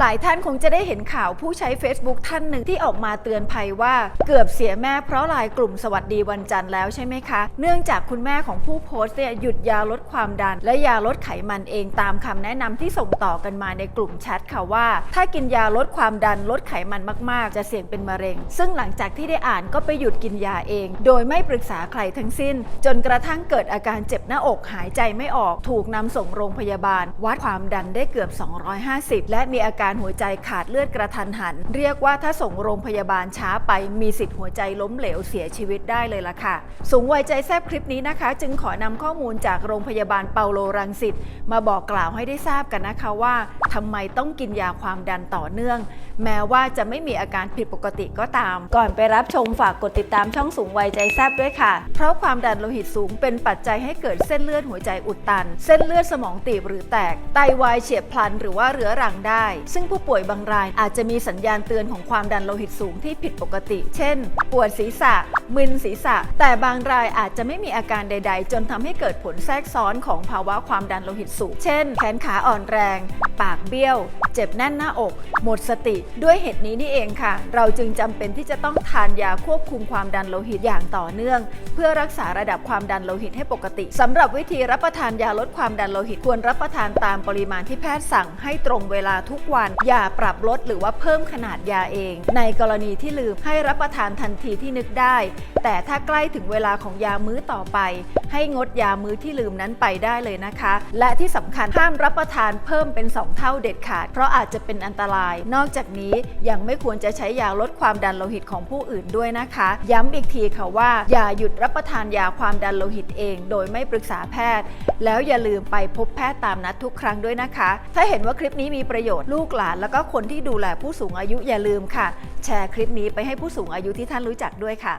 หลายท่านคงจะได้เห็นข่าวผู้ใช้ Facebook ท่านหนึ่งที่ออกมาเตือนภัยว่าเกือบเสียแม่เพราะไลายกลุ่มสวัสดีวันจันทร์แล้วใช่ไหมคะ เนื่องจากคุณแม่ของผู้โพสต์เนี่ยหยุดยาลดความดัน และยาลดไขมันเองตามคำแนะนำที่ส่งต่อกันมาในกลุ่มแชทค่ะว่า ถ้ากินยาลดความดันลดไขมันมากๆ จะเสี่ยงเป็นมะเร็ง ซึ่งหลังจากที่ได้อ่านก็ไปหยุดกินยาเอง โดยไม่ปรึกษาใครทั้งสิ้น จนกระทั่งเกิดอาการเจ็บหน้าอกหายใจไม่ออก ถูกนำส่งโรงพยาบาล วัดความดันได้เกือบ 250 และมีอาการหัวใจขาดเลือดกระทันหัน เรียกว่าถ้าส่งโรงพยาบาลช้าไปมีสิทธิ์หัวใจล้มเหลวเสียชีวิตได้เลยล่ะค่ะ สูงวัยใจแซบคลิปนี้นะคะ จึงขอนำข้อมูลจากโรงพยาบาลเปาโลรังสิตมาบอกกล่าวให้ได้ทราบกันนะคะว่าทำไมต้องกินยาความดันต่อเนื่อง แม้ว่าจะไม่มีอาการผิดปกติก็ตาม ก่อนไปรับชมฝากกดติดตามช่องสูงวัยใจแซบด้วยค่ะ เพราะความดันโลหิตสูงเป็นปัจจัยให้เกิดเส้นเลือดหัวใจอุดตัน เส้นเลือดสมองตีบหรือแตก ไตวายเฉียบพลันหรือว่าเรื้อรังได้ซึ่งผู้ป่วยบางรายอาจจะมีสัญญาณเตือนของความดันโลหิตสูงที่ผิดปกติ เช่น ปวดศีรษะ มึนศีรษะ แต่บางรายอาจจะไม่มีอาการใด ๆ จนทำให้เกิดผลแทรกซ้อนของภาวะความดันโลหิตสูง เช่น แขนขาอ่อนแรง ปากเบี้ยว เจ็บแน่นหน้าอก หมดสติ ด้วยเหตุนี้นี่เองค่ะ เราจึงจำเป็นที่จะต้องทานยาควบคุมความดันโลหิตอย่างต่อเนื่อง เพื่อรักษาระดับความดันโลหิตให้ปกติสำหรับวิธีรับประทานยาลดความดันโลหิตควรรับประทานตามปริมาณที่แพทย์สั่งให้ตรงเวลาทุกวันอย่าปรับลดหรือว่าเพิ่มขนาดยาเอง ในกรณีที่ลืมให้รับประทานทันทีที่นึกได้ แต่ถ้าใกล้ถึงเวลาของยามื้อต่อไป ให้งดยามื้อที่ลืมนั้นไปได้เลยนะคะ และที่สำคัญห้ามรับประทานเพิ่มเป็น 2 เท่าเด็ดขาด เพราะอาจจะเป็นอันตราย นอกจากนี้ยังไม่ควรจะใช้ยาลดความดันโลหิตของผู้อื่นด้วยนะคะ ย้ำอีกทีค่ะว่า อย่าหยุดรับประทานยาความดันโลหิตเอง โดยไม่ปรึกษาแพทย์ แล้วอย่าลืมไปพบแพทย์ตามนัดทุกครั้งด้วยนะคะ ถ้าเห็นว่าคลิปนี้มีประโยชน์ลูกหลาน แล้วก็คนที่ดูแลผู้สูงอายุอย่าลืมค่ะ แชร์คลิปนี้ไปให้ผู้สูงอายุที่ท่านรู้จักด้วยค่ะ